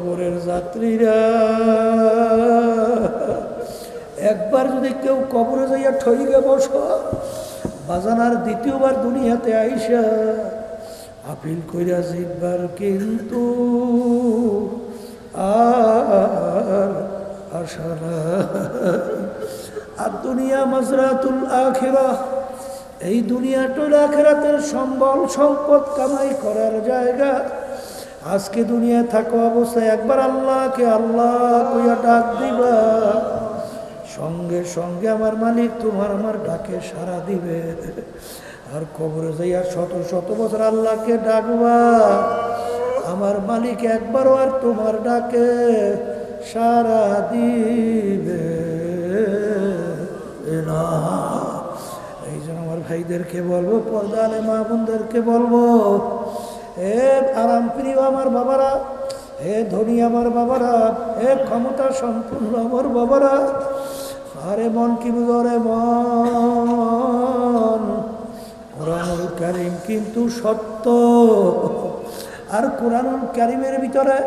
কবরের যাত্রীরা। একবার যদি কেউ কবরে যাইয়া ঠইকে বসো, বাজানার দ্বিতীয়বার দুনিয়াতে আইসা আপিল কইরা জিতবার কিন্তু আর আর দুনিয়া মাজরাতুল আখিরা, এই দুনিয়াটার আখেরাতের সম্বল সম্পদ কামাই করার জায়গা আজকে দুনিয়া থাকো অবস্থায় একবার আল্লাহকে আল্লাহ কইয়া ডাক দিবা। সঙ্গে সঙ্গে আমার মালিক তোমার আমার ডাকে সারা দিবে। আর কবরে যাইয়া শত শত বছর আল্লাহকে ডাকবা। আমার মালিক একবারও আর তোমার ডাকে সারা দিবে। না। এই জন্য আমার ভাইদেরকে বলব পর্দালে মা বোনদেরকে বলব হে আরাম প্রিয় আমার বাবারা, হে ধনী আমার বাবারা, হে ক্ষমতা সম্পূর্ণ আমার বাবারা, আরে মন কি বুঝরে মন? কোরআনুল কারিম কিন্তু সত্য। আর কোরআনুল কারিমের ভিতরে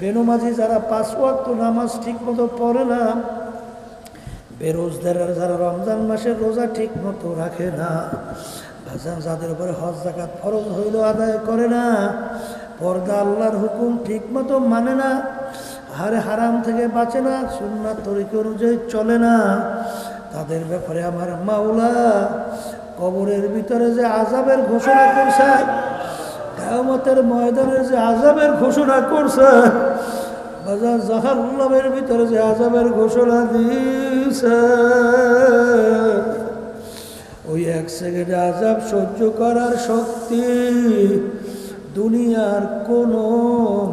বেনুমাঝি যারা পাঁচ ওয়াক্ত নামাজ ঠিক মতো পড়ে না, বেরোজদার যারা রমজান মাসের রোজা ঠিক মতো রাখে না যাদের উপরে হজ জাকাত ফরজ হইল, আদায় করে না, পর্দা আল্লাহর হুকুম ঠিক মতো মানে না হারে হারাম থেকে বাঁচে না, সুন্নাত তরিকা অনুযায়ী চলে না, তাদের ব্যাপারে আমার মাওলা কবরের ভিতরে যে আজাবের ঘোষণা করছে, কেয়ামতের ময়দানের যে আজাবের ঘোষণা করছে, বাজার জাহান্নামের ভিতরে যে আজাবের ঘোষণা দিয়েছে। ওই এক সেকেন্ডে আজাব সহ্য করার শক্তি দুনিয়ার কোনো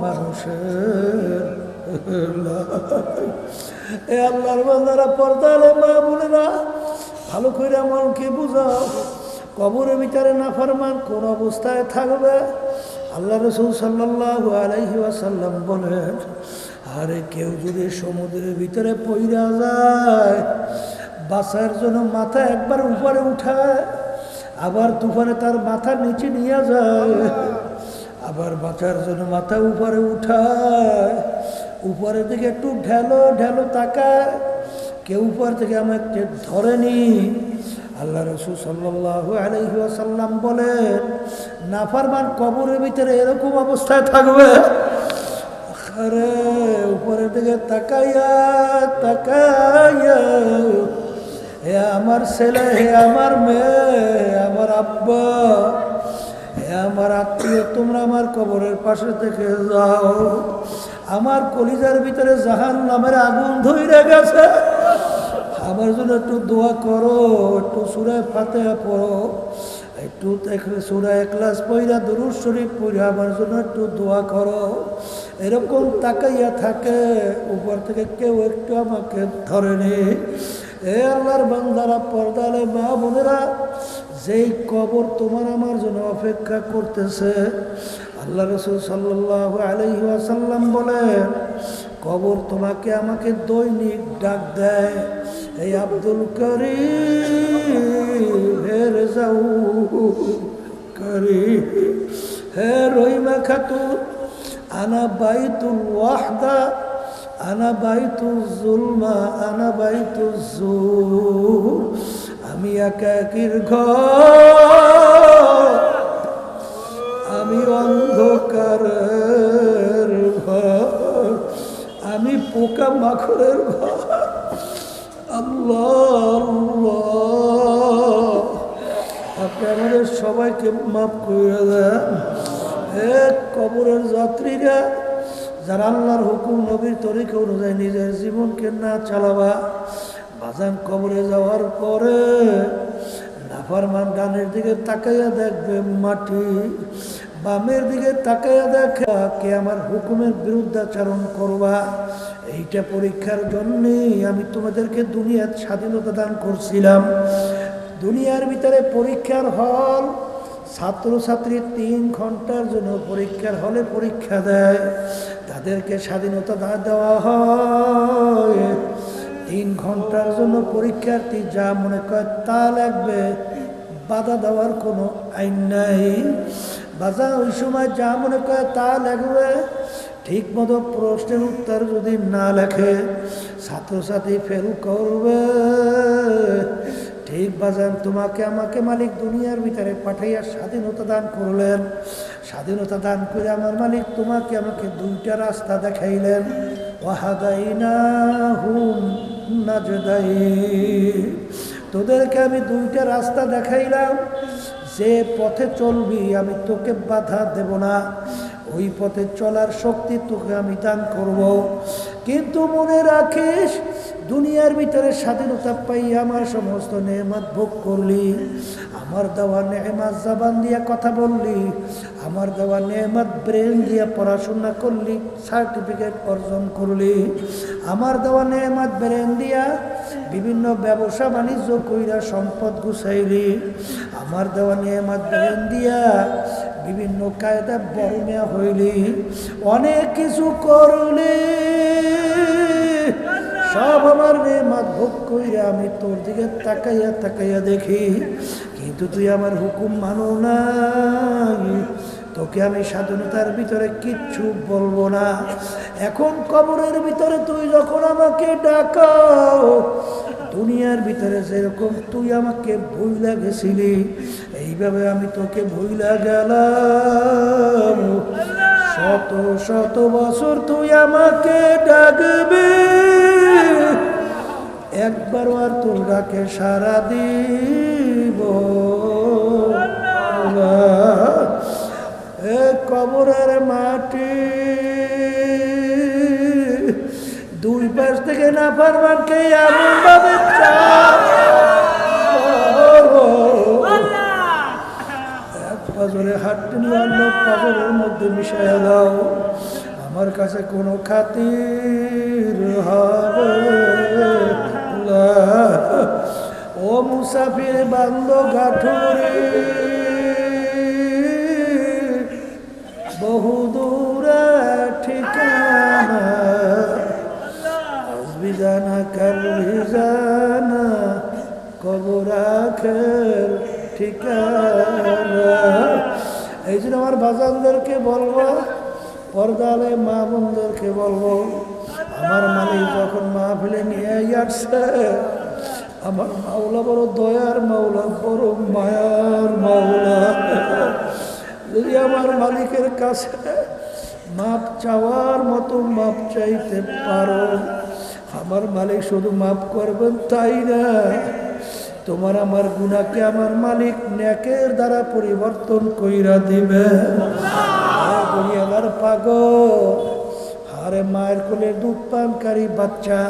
মানুষের। এ আল্লাহর বান্দারা পর্দালে মা বোনেরা, ভালো করে মনকে বুঝাও কবরের ভিতরে না ফরমান কোন অবস্থায় থাকবে আল্লাহ রসুল সাল্লাহ আলাইহি ওয়াসাল্লাম বলেন, আরে কেউ যদি সমুদ্রের ভিতরে পইরা যায় বাঁচার জন্য মাথা একবার উপরে উঠায়, আবার তুফানে তার মাথা নিচে নিয়ে যায়, আবার বাঁচার জন্য মাথা উপরে উঠায়। উপরের দিকে একটু ঢেলো ঢেলো তাকায়, কেউ উপর থেকে আমাকে ধরেনি। আল্লাহ রসুল সাল্লাহ আলহিহাসাল্লাম বলেন, নাফারমান কবরের ভিতরে এরকম অবস্থায় থাকবে? উপরের দিকে তাকাইয়া তাকাইয়া হে আমার ছেলে, হে আমার মেয়ে আমার আব্বা, হে আমার আত্মীয়, তোমরা আমার কবরের পাশে থেকে যাও। আমার কলিজার ভিতরে জাহান নামের আগুন ধরে গেছে। আমার জন্য একটু দোয়া করো, একটু সুরায় ফাতে পড়ো। একটু সুরা একলাস পইরা, দরুদ শরীফ পইরা আমার জন্য একটু দোয়া করো। এরকম তাকাইয়া থাকে, উপর থেকে কেউ একটু আমাকে ধরেনি। এ আল্লাহর বান্দারা, পর্দালে মা বোনেরা, যেই কবর তোমার আমার জন্য অপেক্ষা করতেছে, আল্লাহ রসুল সাল্লাহ আলহি আসাল্লাম বলেন কবর তোমাকে আমাকে দৈনিক ডাক দেয়, এই আব্দুল করি হের যাও করি হে রহিমা খাতুন, আনা বাইতুল ওয়াহদা আনা বাইতুল জুলমা, আনা বাইতুল জুর। আমি একাকির ঘর, আমি অন্ধকার আমি পোকা মাখড়ের ঘর। আল্লাহ। আপনি আমাদের সবাইকে মাফ করে দেন। এক কবরের যাত্রীরা যারা আল্লাহর হুকুম, নবীর তরিকা অনুযায়ী নিজের জীবনকে না চালাবা, বাজান কবরে যাওয়ার পরে নাফারমান ডানের দিকে তাকাইয়া দেখবে মাটি, বামের দিকে তাকাইয়া দেখা কে আমার হুকুমের বিরুদ্ধাচরণ করবা। এইটা পরীক্ষার জন্যেই আমি তোমাদেরকে দুনিয়ার স্বাধীনতা দান করছিলাম। দুনিয়ার ভিতরে পরীক্ষার হল, ছাত্রছাত্রী তিন ঘণ্টার জন্য পরীক্ষার হলে পরীক্ষা দেয়। তাদেরকে স্বাধীনতা দেওয়া হয়। তিন ঘণ্টার জন্য পরীক্ষার্থী যা মনে করে তা লাগবে, বাধা দেওয়ার কোনো আইন নাই। বাজা ওই সময় যা মনে করে তা লাগবে ঠিক মতো প্রশ্নের উত্তর যদি না লেখে, ছাত্রছাত্রী ফেল করবে। ঠিক বাজান, তোমাকে আমাকে মালিক দুনিয়ার ভিতরে পাঠাইয়া স্বাধীনতা দান করলেন। স্বাধীনতা দান করে আমার মালিক, তোমাকে আমাকে দুইটা রাস্তা দেখাইলেন। তোদেরকে আমি দুইটা রাস্তা দেখাইলাম। যে পথে চলবি, আমি তোকে বাধা দেব না। ওই পথে চলার শক্তি তোকে আমি দান করব। কিন্তু মনে রাখিস, দুনিয়ার ভিতরে স্বাধীনতা পাই আমার সমস্ত নেমাত ভোগ করলি। আমার দেওয়া নেমাত জাবান দিয়া কথা বললি। আমার দেওয়া নেমাত ব্রেন দিয়া পড়াশোনা করলি সার্টিফিকেট অর্জন করলি। আমার দেওয়া নেমাত ব্রেন দিয়া বিভিন্ন ব্যবসা বাণিজ্য কইরা সম্পদ গুছাইলি। আমার দেওয়া নেমাত ব্রেন দিয়া বিভিন্ন কায়দা বরমিয়া হইলি। অনেক কিছু করলি। সব আমার নেমাত ভোগ কইরা আমি তোর দিকে তাকাইয়া তাকাইয়া দেখি। কিন্তু তুই আমার হুকুম মানো না তোকে আমি স্বাধীনতার ভিতরে কিচ্ছু বলব না। এখন কবরের ভিতরে তুই যখন আমাকে ডাকাও, দুনিয়ার ভিতরে যেরকম তুই আমাকে ভুইলা গেছিলি, এইভাবে আমি তোকে ভুইলা গেলাম। শত শত বছর তুই আমাকে ডাকবি, একবারও আর তোর ডাকে সারা দিব কবরের মাটি। দুই পাশ থেকে না পারবানকে এমন ভাবে পাজরে হাতটি মধ্যে দাও আমার কাছে কোনো খাতির ও মুসাফির বান্দ গাঠুরি বহু দূরে ঠিকানা। আমার মা বোনদেরকে বলব, আমার মালিক যখন মা ফেলে নিয়ে আসছে, আমার মাওলা বড় দয়ার মাওলা, বড় মায়ার মাওলা। যদি আমার মালিকের কাছে মাপ চাওয়ার মতো মাপ চাইতে পারো, আমার মালিক শুধু মাপ করবেন তাই না? তোমার আমার গুণাকে আমার মালিক ন্যাকের দ্বারা পরিবর্তন কইরা দিবে। দুনিয়ার পাগল, আরে মায়ের কোলে দুধ পানকারী বাচ্চা,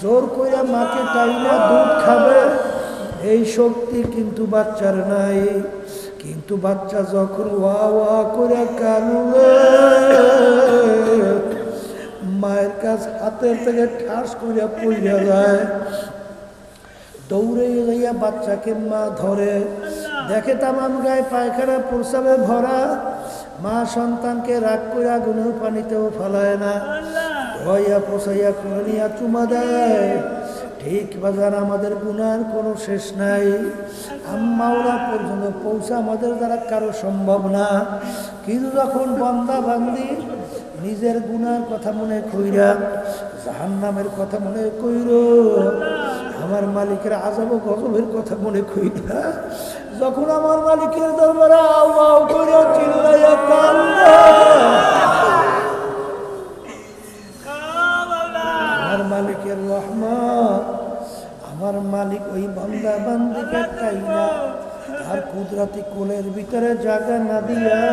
জোর কইরা মাকে টাইনা দুধ খাবে, এই শক্তি কিন্তু বাচ্চার নাই। কিন্তু বাচ্চা যখন ওয়া ওয়া করে কানবে মায়ের কাছ হাতের থেকে ঠাস করিয়া পইরা যায়। দৌড়ে যাইয়া বাচ্চাকে মা ধরে দেখে তামাম গায়ে পায়খানা প্রসাবে ভরা মা সন্তানকে রাগ করে আগুনেও পানিতেও ফেলায় না। ধোয়াইয়া পোষাইয়া করে চুমা দেয়। ঠিক বাজার আমাদের গুনার কোনো শেষ নাই। আম্মাওরা পর্যন্ত পৌঁছা আমাদের দ্বারা কারও সম্ভব না। কিন্তু যখন বন্দা বান্দি নিজের গুনার কথা মনে কইরা, জাহান্নামের কথা মনে কইর, আমার মালিকের আজাব গজবের কথা মনে কইরা, যখন আমার মালিকের দরবারে আও করে চিল্লাইয়া আর